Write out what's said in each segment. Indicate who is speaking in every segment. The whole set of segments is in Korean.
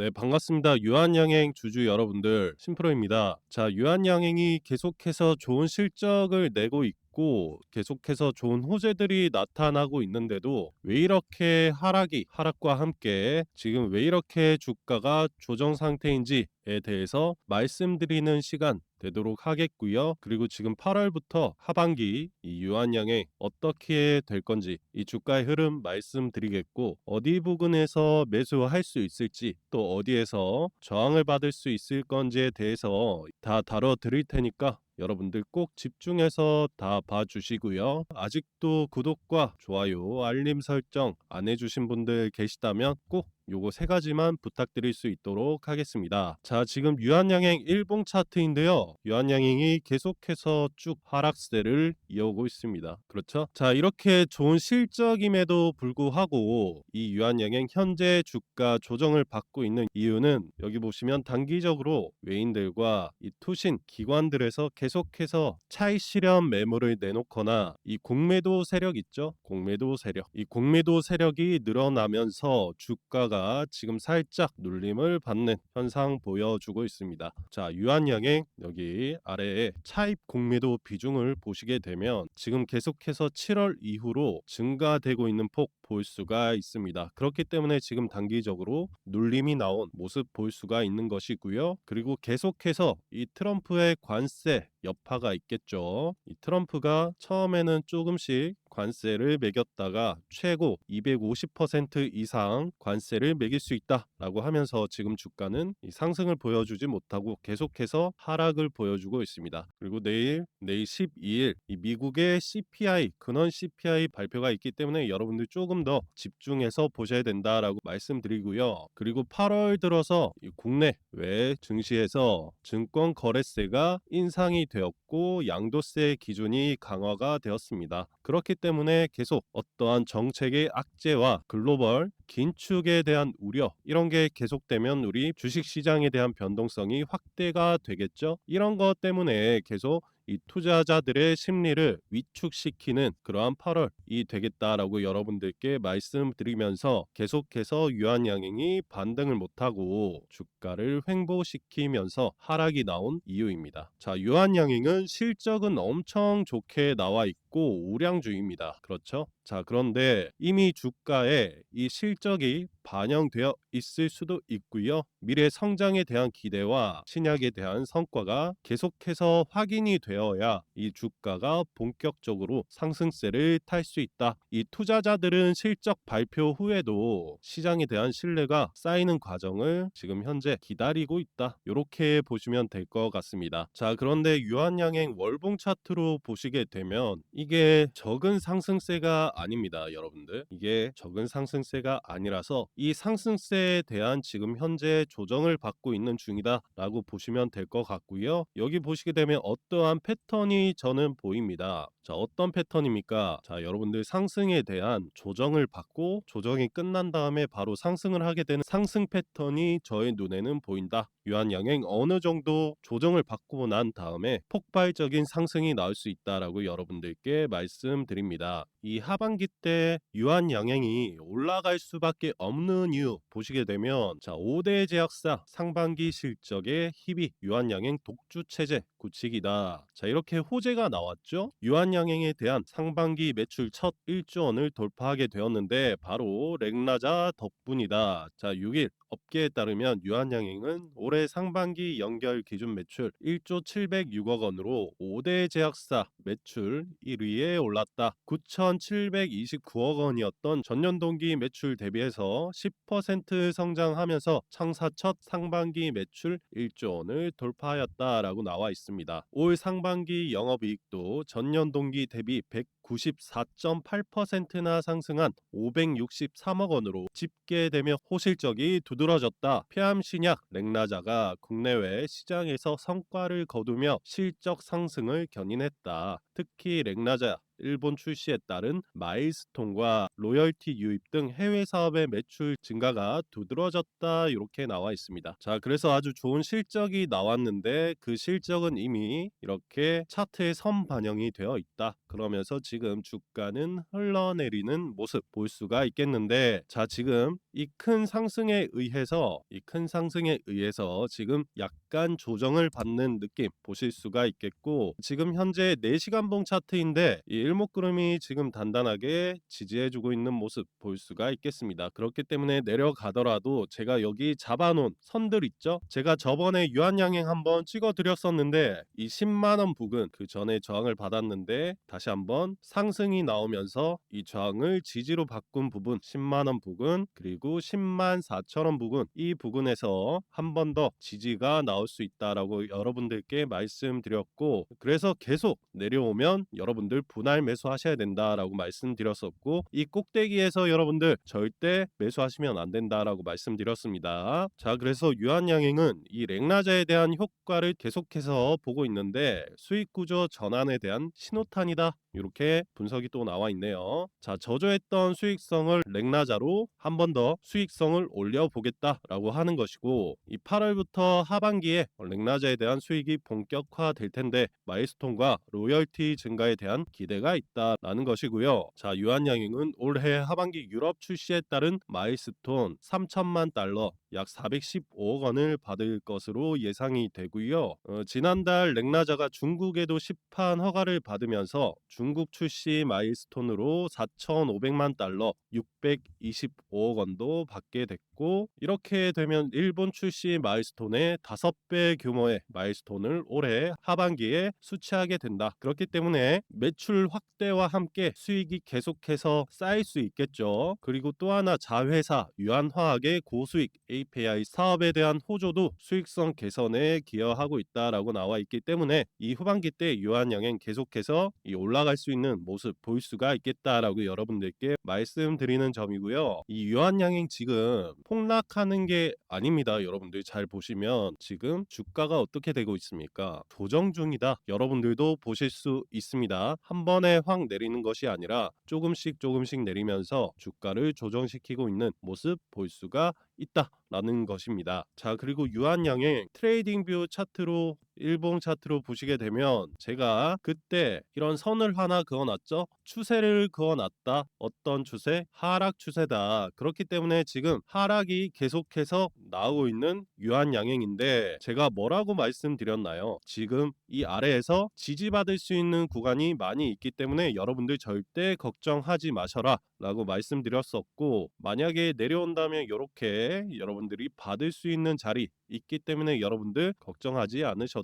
Speaker 1: 네, 반갑습니다. 유한양행 주주 여러분들, 심프로입니다. 자, 유한양행이 계속해서 좋은 실적을 내고 있고 계속해서 좋은 호재들이 나타나고 있는데도 왜 이렇게 하락이 하락과 함께 지금 왜 이렇게 주가가 조정 상태인지에 대해서 말씀드리는 시간 되도록 하겠고요. 그리고 지금 8월부터 하반기 이 유한양행 어떻게 될 건지 이 주가의 흐름 말씀드리겠고 어디 부근에서 매수할 수 있을지 또 어디에서 저항을 받을 수 있을 건지에 대해서 다 다뤄 드릴 테니까 여러분들 꼭 집중해서 다 봐주시고요. 아직도 구독과 좋아요, 알림 설정 안 해주신 분들 계시다면 꼭 요거 세 가지만 부탁드릴 수 있도록 하겠습니다. 자, 지금 유한양행 일봉 차트인데요. 유한양행이 계속해서 쭉 하락세를 이어오고 있습니다. 그렇죠? 자, 이렇게 좋은 실적임에도 불구하고 이 유한양행 현재 주가 조정을 받고 있는 이유는 여기 보시면 단기적으로 외인들과 이 투신 기관들에서 계속해서 차익 실현 매물을 내놓거나 이 공매도 세력 있죠? 공매도 세력. 이 공매도 세력이 늘어나면서 주가가 지금 살짝 눌림을 받는 현상 보여주고 있습니다. 자, 유한양행 여기 아래에 차입 공매도 비중을 보시게 되면 지금 계속해서 7월 이후로 증가되고 있는 폭 볼 수가 있습니다. 그렇기 때문에 지금 단기적으로 눌림이 나온 모습 볼 수가 있는 것이고요. 그리고 계속해서 이 트럼프의 관세 여파가 있겠죠. 이 트럼프가 처음에는 조금씩 관세를 매겼다가 최고 250% 이상 관세를 매길 수 있다라고 하면서 지금 주가는 상승을 보여주지 못하고 계속해서 하락을 보여주고 있습니다. 그리고 내일 내일 12일 이 미국의 CPI 근원 CPI 발표가 있기 때문에 여러분들 조금 더 집중해서 보셔야 된다라고 말씀드리고요. 그리고 8월 들어서 국내 외 증시에서 증권 거래세가 인상이 되었고 양도세 기준이 강화가 되었습니다. 그렇기 때문에 계속 어떠한 정책의 악재와 글로벌 긴축에 대한 우려 이런 게 계속되면 우리 주식 시장에 대한 변동성이 확대가 되겠죠. 이런 것 때문에 계속 이 투자자들의 심리를 위축시키는 그러한 8월이 되겠다라고 여러분들께 말씀드리면서 계속해서 유한양행이 반등을 못하고 주가를 횡보시키면서 하락이 나온 이유입니다. 자, 유한양행은 실적은 엄청 좋게 나와 있고 우량주입니다. 그렇죠? 자, 그런데 이미 주가에 이 실적이 반영되어 있을 수도 있고요. 미래 성장에 대한 기대와 신약에 대한 성과가 계속해서 확인이 되어야 이 주가가 본격적으로 상승세를 탈 수 있다. 이 투자자들은 실적 발표 후에도 시장에 대한 신뢰가 쌓이는 과정을 지금 현재 기다리고 있다. 이렇게 보시면 될 것 같습니다. 자, 그런데 유한양행 월봉 차트로 보시게 되면 이게 적은 상승세가 아닙니다, 여러분들. 이게 적은 상승세가 아니라서 이 상승세에 대한 지금 현재 조정을 받고 있는 중이다라고 보시면 될 것 같고요. 여기 보시게 되면 어떠한 패턴이 저는 보입니다. 자, 어떤 패턴입니까? 자, 여러분들 상승에 대한 조정을 받고 조정이 끝난 다음에 바로 상승을 하게 되는 상승 패턴이 저의 눈에는 보인다. 유한양행 어느 정도 조정을 받고 난 다음에 폭발적인 상승이 나올 수 있다라고 여러분들께 말씀드립니다. 이 하반기 때 유한양행이 올라갈 수밖에 없는 이유 보시게 되면 자 5대 제약사 상반기 실적의 희비 유한양행 독주 체제 구치기다. 자 이렇게 호재가 나왔죠. 유한양행에 대한 상반기 매출 첫 1조 원을 돌파하게 되었는데 바로 렉나자 덕분이다. 자 6일 업계에 따르면 유한양행은 올해 상반기 연결 기준 매출 1조 706억 원으로 5대 제약사 매출 1위에 올랐다. 9,729억 원이었던 전년 동기 매출 대비해서 10% 성장하면서 창사 첫 상반기 매출 1조 원을 돌파하였다라고 나와 있습니다. 올 상반기 영업이익도 전년 동기 대비 194.8%나 상승한 563억 원으로 집계되며 호실적이 두드러졌다. 폐암신약 렉나자가 국내외 시장에서 성과를 거두며 실적 상승을 견인했다. 특히 렉나자 일본 출시에 따른 마일스톤과 로열티 유입 등 해외 사업의 매출 증가가 두드러졌다 이렇게 나와 있습니다. 자, 그래서 아주 좋은 실적이 나왔는데 그 실적은 이미 이렇게 차트에 선 반영이 되어 있다. 그러면서 지금 주가는 흘러내리는 모습 볼 수가 있겠는데 자 지금 이 큰 상승에 의해서 이 큰 상승에 의해서 지금 약 간 조정을 받는 느낌 보실 수가 있겠고 지금 현재 4시간봉 차트인데 이 일목구름이 지금 단단하게 지지해주고 있는 모습 볼 수가 있겠습니다. 그렇기 때문에 내려가더라도 제가 여기 잡아놓은 선들 있죠? 제가 저번에 유한양행 한번 찍어 드렸었는데 이 10만원 부근 그 전에 저항을 받았는데 다시 한번 상승이 나오면서 이 저항을 지지로 바꾼 부분 10만원 부근 그리고 10만 4천원 부근 이 부근에서 한 번 더 지지가 나올 수 있다라고 여러분들께 말씀드렸고 그래서 계속 내려오면 여러분들 분할 매수하셔야 된다라고 말씀드렸었고 이 꼭대기에서 여러분들 절대 매수하시면 안 된다라고 말씀드렸습니다. 자 그래서 유한양행은 이 랭라자에 대한 효과를 계속해서 보고 있는데 수익 구조 전환에 대한 신호탄이다. 이렇게 분석이 또 나와 있네요. 자, 저조했던 수익성을 렉나자로 한 번 더 수익성을 올려보겠다라고 하는 것이고 이 8월부터 하반기에 렉나자에 대한 수익이 본격화될 텐데 마일스톤과 로열티 증가에 대한 기대가 있다라는 것이고요. 자, 유한양행은 올해 하반기 유럽 출시에 따른 마일스톤 3천만 달러 약 415억 원을 받을 것으로 예상이 되고요. 어, 지난달 렉나자가 중국에도 시판 허가를 받으면서 중국 출시 마일스톤으로 4,500만 달러 625억 원도 받게 됐고 이렇게 되면 일본 출시 마일스톤의 5배 규모의 마일스톤을 올해 하반기에 수취하게 된다. 그렇기 때문에 매출 확대와 함께 수익이 계속해서 쌓일 수 있겠죠. 그리고 또 하나 자회사 유한화학의 고수익 API 사업에 대한 호조도 수익성 개선에 기여하고 있다라고 나와 있기 때문에 이 후반기 때 유한양행 계속해서 이 올라갈 수 있는 모습 볼 수가 있겠다라고 여러분들께 말씀드리는 점이고요. 이 유한양행 지금 폭락하는 게 아닙니다. 여러분들 잘 보시면 지금 주가가 어떻게 되고 있습니까? 조정 중이다. 여러분들도 보실 수 있습니다. 한 번에 확 내리는 것이 아니라 조금씩 조금씩 내리면서 주가를 조정시키고 있는 모습 볼 수가 있다라는 것입니다. 자, 그리고 유한양의 트레이딩 뷰 차트로 일봉 차트로 보시게 되면 제가 그때 이런 선을 하나 그어놨죠. 추세를 그어놨다. 어떤 추세? 하락 추세다. 그렇기 때문에 지금 하락이 계속해서 나오고 있는 유한 양행인데 제가 뭐라고 말씀드렸나요? 지금 이 아래에서 지지받을 수 있는 구간이 많이 있기 때문에 여러분들 절대 걱정하지 마셔라 라고 말씀드렸었고 만약에 내려온다면 이렇게 여러분들이 받을 수 있는 자리 있기 때문에 여러분들 걱정하지 않으셔도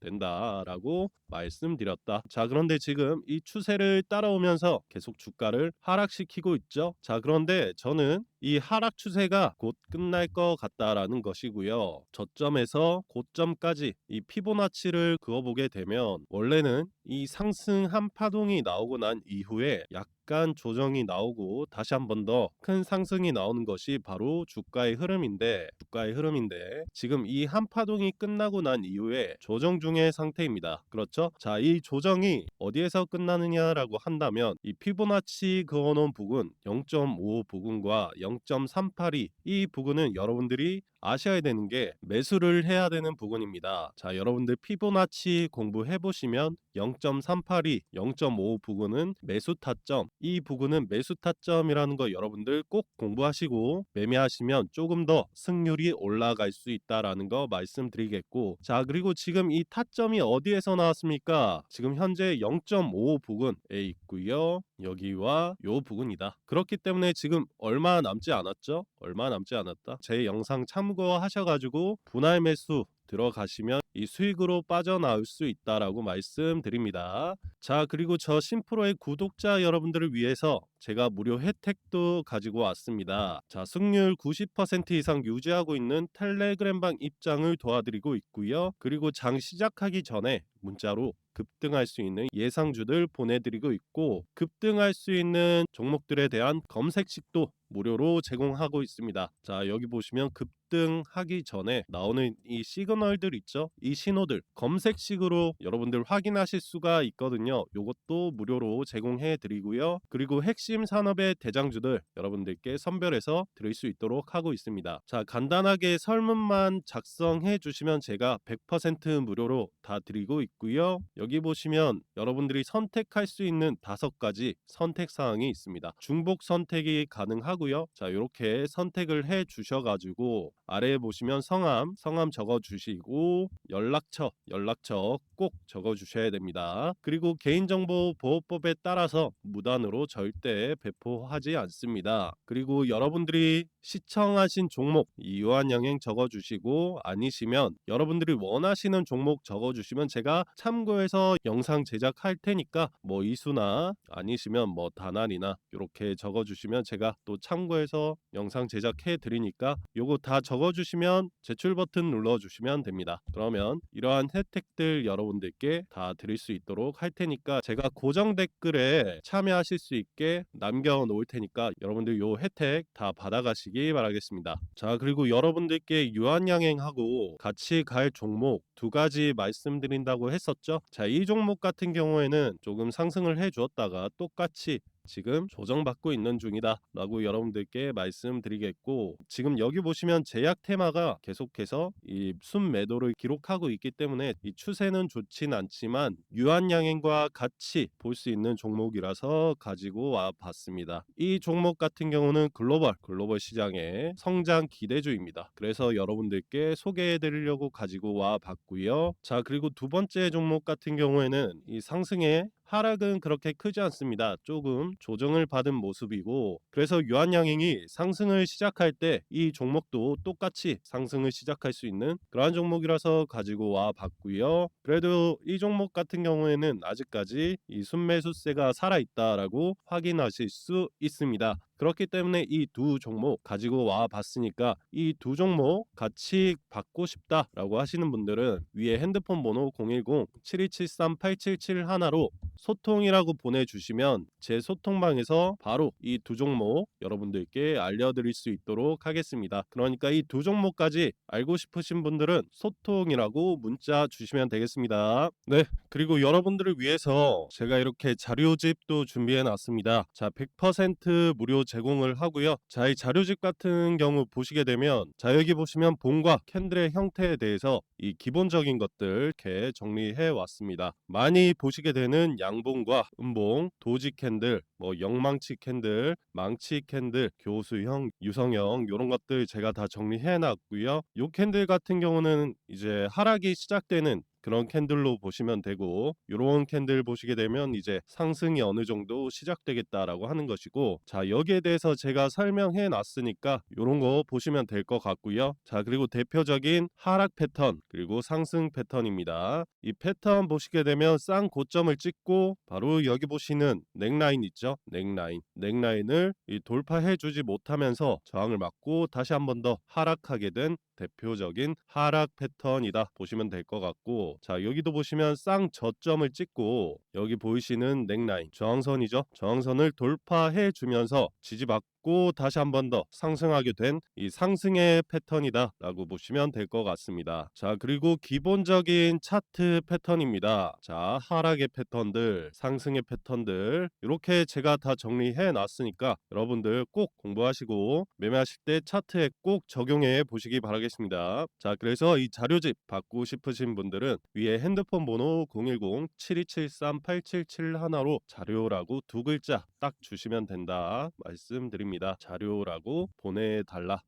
Speaker 1: 된다라고 말씀드렸다. 자, 그런데 지금 이 추세를 따라오면서 계속 주가를 하락시키고 있죠. 자, 그런데 저는 이 하락 추세가 곧 끝날 것 같다라는 것이고요. 저점에서 고점까지 이 피보나치를 그어보게 되면 원래는 이 상승 한 파동이 나오고 난 이후에 약 간 조정이 나오고 다시 한 번 더 큰 상승이 나오는 것이 바로 주가의 흐름인데 주가의 흐름인데 지금 이 한 파동이 끝나고 난 이후에 조정 중의 상태입니다. 그렇죠? 자, 이 조정이 어디에서 끝나느냐라고 한다면 이 피보나치 그어놓은 부근 0.5 부근과 0.382 이 부근은 여러분들이 아셔야 되는 게 매수를 해야 되는 부분입니다. 자, 여러분들 피보나치 공부해 보시면 0.382, 0.5 부근은 매수 타점. 이 부근은 매수 타점이라는 거 여러분들 꼭 공부하시고 매매하시면 조금 더 승률이 올라갈 수 있다라는 거 말씀드리겠고. 자, 그리고 지금 이 타점이 어디에서 나왔습니까? 지금 현재 0.5 부근에 있고요. 여기와 요 부근이다. 그렇기 때문에 지금 얼마 남지 않았죠? 얼마 남지 않았다. 제 영상 참고하셔가지고 분할 매수 들어가시면 이 수익으로 빠져나올 수 있다라고 말씀드립니다. 자, 그리고 저 신프로의 구독자 여러분들을 위해서 제가 무료 혜택도 가지고 왔습니다. 자, 승률 90% 이상 유지하고 있는 텔레그램방 입장을 도와드리고 있고요. 그리고 장 시작하기 전에 문자로 급등할 수 있는 예상주들 보내드리고 있고 급등할 수 있는 종목들에 대한 검색식도 무료로 제공하고 있습니다. 자 여기 보시면 급등하기 전에 나오는 이 시그널들 있죠? 이 신호들 검색식으로 여러분들 확인하실 수가 있거든요. 있거든요. 요것도 무료로 제공해 드리고요. 그리고 핵심 산업의 대장주들 여러분들께 선별해서 드릴 수 있도록 하고 있습니다. 자, 간단하게 설문만 작성해 주시면 제가 100% 무료로 다 드리고 있고요. 여기 보시면 여러분들이 선택할 수 있는 다섯 가지 선택 사항이 있습니다. 중복 선택이 가능하고요. 자, 이렇게 선택을 해 주셔 가지고 아래에 보시면 성함, 성함 적어 주시고 연락처, 연락처 꼭 적어 주셔야 됩니다. 그리고 개인정보 보호법에 따라서 무단으로 절대 배포하지 않습니다. 그리고 여러분들이 시청하신 종목 이 유한양행 적어 주시고 아니시면 여러분들이 원하시는 종목 적어 주시면 제가 참고해서 영상 제작할 테니까 뭐 이수나 아니시면 뭐 다난이나 이렇게 적어 주시면 제가 또 참고해서 영상 제작해 드리니까 요거 다 적어 주시면 제출 버튼 눌러 주시면 됩니다. 그러면 이러한 혜택들 여러분들께 다 드릴 수 있도록 할 테니까 제가 고정 댓글에 참여하실 수 있게 남겨 놓을 테니까 여러분들 요 혜택 다 받아가시기 바라겠습니다. 자 그리고 여러분들께 유한양행하고 같이 갈 종목 두 가지 말씀드린다고 했었죠. 자 이 종목 같은 경우에는 조금 상승을 해 주었다가 똑같이 지금 조정받고 있는 중이다 라고 여러분들께 말씀드리겠고 지금 여기 보시면 제약 테마가 계속해서 이 순매도를 기록하고 있기 때문에 이 추세는 좋진 않지만 유한양행과 같이 볼 수 있는 종목이라서 가지고 와 봤습니다. 이 종목 같은 경우는 글로벌 글로벌 시장의 성장 기대주입니다. 그래서 여러분들께 소개해 드리려고 가지고 와 봤고요. 자 그리고 두 번째 종목 같은 경우에는 이 상승의 하락은 그렇게 크지 않습니다. 조금 조정을 받은 모습이고 그래서 유한양행이 상승을 시작할 때 이 종목도 똑같이 상승을 시작할 수 있는 그러한 종목이라서 가지고 와 봤고요. 그래도 이 종목 같은 경우에는 아직까지 이 순매수세가 살아 있다라고 확인하실 수 있습니다. 그렇기 때문에 이 두 종목 가지고 와 봤으니까 이 두 종목 같이 받고 싶다라고 하시는 분들은 위에 핸드폰 번호 010-7273-877 하나로 소통이라고 보내주시면 제 소통방에서 바로 이 두 종목 여러분들께 알려드릴 수 있도록 하겠습니다. 그러니까 이 두 종목까지 알고 싶으신 분들은 소통이라고 문자 주시면 되겠습니다. 네, 그리고 여러분들을 위해서 제가 이렇게 자료집도 준비해 놨습니다. 자, 100% 무료 제공을 하고요. 자, 이 자료집 같은 경우 보시게 되면 자, 여기 보시면 봉과 캔들의 형태에 대해서 이 기본적인 것들 이렇게 정리해 왔습니다. 많이 보시게 되는 양봉과 음봉, 도지 캔들, 뭐 영망치 캔들, 망치 캔들, 교수형, 유성형 이런 것들 제가 다 정리해 놨고요. 요 캔들 같은 경우는 이제 하락이 시작되는 그런 캔들로 보시면 되고 이런 캔들 보시게 되면 이제 상승이 어느 정도 시작되겠다라고 하는 것이고 자 여기에 대해서 제가 설명해 놨으니까 이런 거 보시면 될 것 같고요. 자 그리고 대표적인 하락 패턴 그리고 상승 패턴입니다. 이 패턴 보시게 되면 쌍 고점을 찍고 바로 여기 보시는 넥라인 있죠? 넥라인. 넥라인을 이 돌파해 주지 못하면서 저항을 맞고 다시 한 번 더 하락하게 된 대표적인 하락 패턴이다 보시면 될 것 같고 자 여기도 보시면 쌍 저점을 찍고 여기 보이시는 넥라인 저항선이죠? 저항선을 돌파해 주면서 지지받고 다시 한 번 더 상승하게 된 이 상승의 패턴이다 라고 보시면 될 것 같습니다 자 그리고 기본적인 차트 패턴입니다 자 하락의 패턴들 상승의 패턴들 이렇게 제가 다 정리해 놨으니까 여러분들 꼭 공부하시고 매매하실 때 차트에 꼭 적용해 보시기 바라겠습니다. 자, 그래서 이 자료집 받고 싶으신 분들은 위에 핸드폰 번호 010-7273-877 하나로 자료라고 두 글자 딱 주시면 된다 말씀드립니다. 자료라고 보내달라.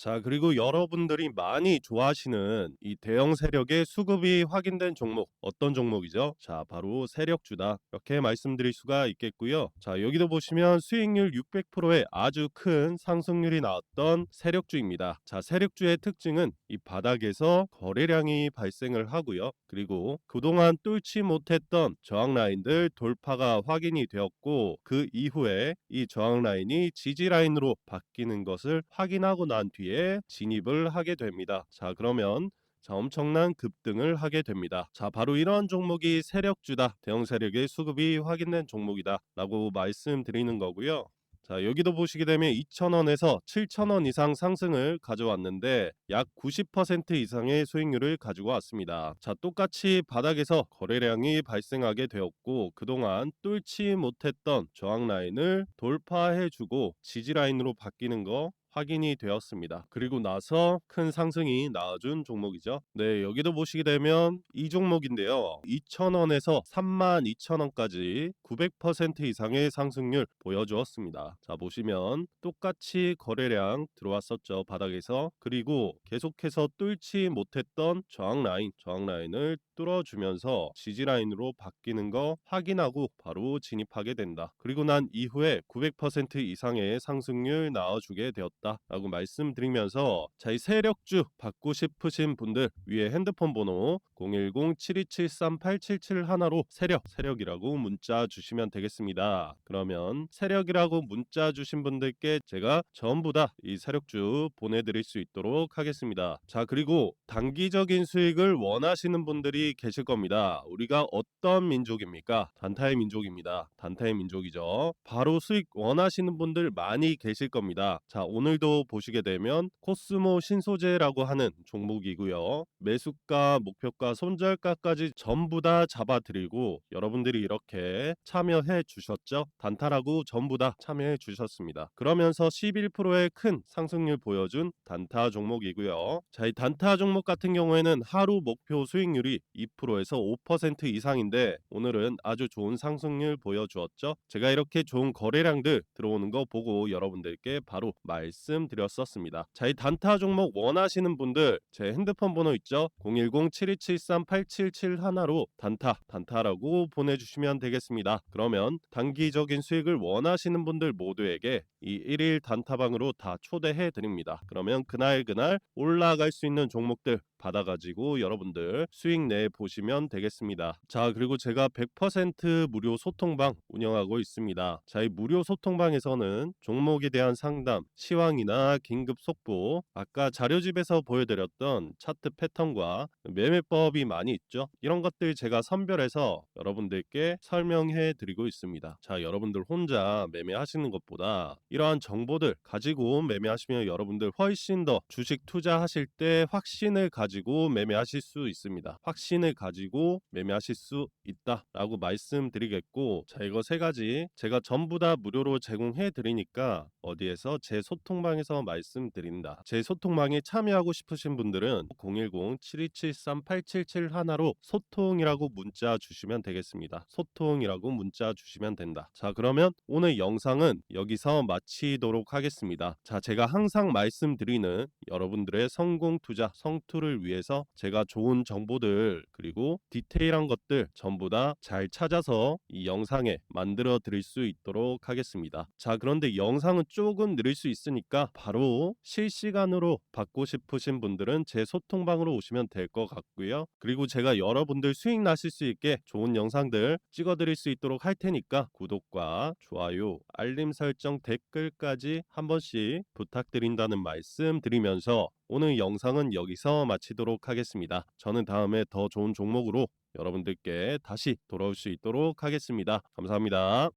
Speaker 1: 자, 그리고 여러분들이 많이 좋아하시는 이 대형 세력의 수급이 확인된 종목 어떤 종목이죠? 자, 바로 세력주다. 이렇게 말씀드릴 수가 있겠고요. 자, 여기도 보시면 수익률 600%의 아주 큰 상승률이 나왔던 세력주입니다. 자, 세력주의 특징은 이 바닥에서 거래량이 발생을 하고요. 그리고 그동안 뚫지 못했던 저항 라인들 돌파가 확인이 되었고 그 이후에 이 저항 라인이 지지 라인으로 바뀌는 것을 확인하고 난 뒤에 진입을 하게 됩니다. 자, 그러면 자, 엄청난 급등을 하게 됩니다. 자, 바로 이러한 종목이 세력주다. 대형 세력의 수급이 확인된 종목이다. 라고 말씀드리는 거고요. 자, 여기도 보시게 되면 2,000원에서 7,000원 이상 상승을 가져왔는데 약 90% 이상의 수익률을 가지고 왔습니다. 자, 똑같이 바닥에서 거래량이 발생하게 되었고 그동안 뚫지 못했던 저항 라인을 돌파해 주고 지지 라인으로 바뀌는 거 확인이 되었습니다. 그리고 나서 큰 상승이 나와준 종목이죠. 네, 여기도 보시게 되면 이 종목인데요. 2,000원에서 32,000원까지 900% 이상의 상승률 보여주었습니다. 자, 보시면 똑같이 거래량 들어왔었죠. 바닥에서. 그리고 계속해서 뚫지 못했던 저항 라인, 저항 라인을 뚫어주면서 지지 라인으로 바뀌는 거 확인하고 바로 진입하게 된다. 그리고 난 이후에 900% 이상의 상승률 나와주게 되었다 라고 말씀드리면서 자, 이 세력주 받고 싶으신 분들 위에 핸드폰 번호 010-7273-877 하나로 세력, 세력이라고 문자 주시면 되겠습니다. 그러면 세력이라고 문자 주신 분들께 제가 전부 다 이 세력주 보내드릴 수 있도록 하겠습니다. 자, 그리고 단기적인 수익을 원하시는 분들이 계실 겁니다. 우리가 어떤 민족입니까? 단타의 민족입니다. 단타의 민족이죠. 바로 수익 원하시는 분들 많이 계실 겁니다. 자, 오늘 도 보시게 되면 코스모 신소재라고 하는 종목이고요. 매수가, 목표가, 손절가까지 전부 다 잡아드리고 여러분들이 이렇게 참여해 주셨죠? 단타라고 전부 다 참여해 주셨습니다. 그러면서 11%의 큰 상승률 보여준 단타 종목이고요. 자, 이 단타 종목 같은 경우에는 하루 목표 수익률이 2%에서 5% 이상인데 오늘은 아주 좋은 상승률 보여주었죠. 제가 이렇게 좋은 거래량들 들어오는 거 보고 여러분들께 바로 말씀 드렸었습니다. 자, 이 단타 종목 원하시는 분들 제 핸드폰 번호 있죠? 010-7273-877 하나로 단타, 단타라고 보내주시면 되겠습니다. 그러면 단기적인 수익을 원하시는 분들 모두에게 이 1일 단타방으로 다 초대해 드립니다. 그러면 그날 그날 올라갈 수 있는 종목들 받아가지고 여러분들 수익 내 보시면 되겠습니다. 자 그리고 제가 100% 무료 소통방 운영하고 있습니다. 자 이 무료 소통방에서는 종목에 대한 상담, 시황 이나 긴급 속보, 아까 자료집에서 보여드렸던 차트 패턴과 매매법이 많이 있죠. 이런 것들 제가 선별해서 여러분들께 설명해 드리고 있습니다. 자 여러분들 혼자 매매하시는 것보다 이러한 정보들 가지고 매매하시면 여러분들 훨씬 더 주식 투자하실 때 확신을 가지고 매매하실 수 있습니다. 확신을 가지고 매매하실 수 있다라고 말씀드리겠고 자 이거 세 가지 제가 전부 다 무료로 제공해 드리니까 어디에서 제 소통 방에서 말씀드린다. 제 소통방에 참여하고 싶으신 분들은 010-7273-877 하나로 소통이라고 문자 주시면 되겠습니다. 소통이라고 문자 주시면 된다. 자 그러면 오늘 영상은 여기서 마치도록 하겠습니다. 자 제가 항상 말씀드리는 여러분들의 성공 투자 성투를 위해서 제가 좋은 정보들 그리고 디테일한 것들 전부 다 잘 찾아서 이 영상에 만들어 드릴 수 있도록 하겠습니다. 자 그런데 영상은 조금 느릴 수 있으니까 바로 실시간으로 받고 싶으신 분들은 제 소통방으로 오시면 될 것 같고요. 그리고 제가 여러분들 수익 나실 수 있게 좋은 영상들 찍어 드릴 수 있도록 할 테니까 구독과 좋아요, 알림 설정, 댓글까지 한 번씩 부탁드린다는 말씀 드리면서 오늘 영상은 여기서 마치도록 하겠습니다. 저는 다음에 더 좋은 종목으로 여러분들께 다시 돌아올 수 있도록 하겠습니다. 감사합니다.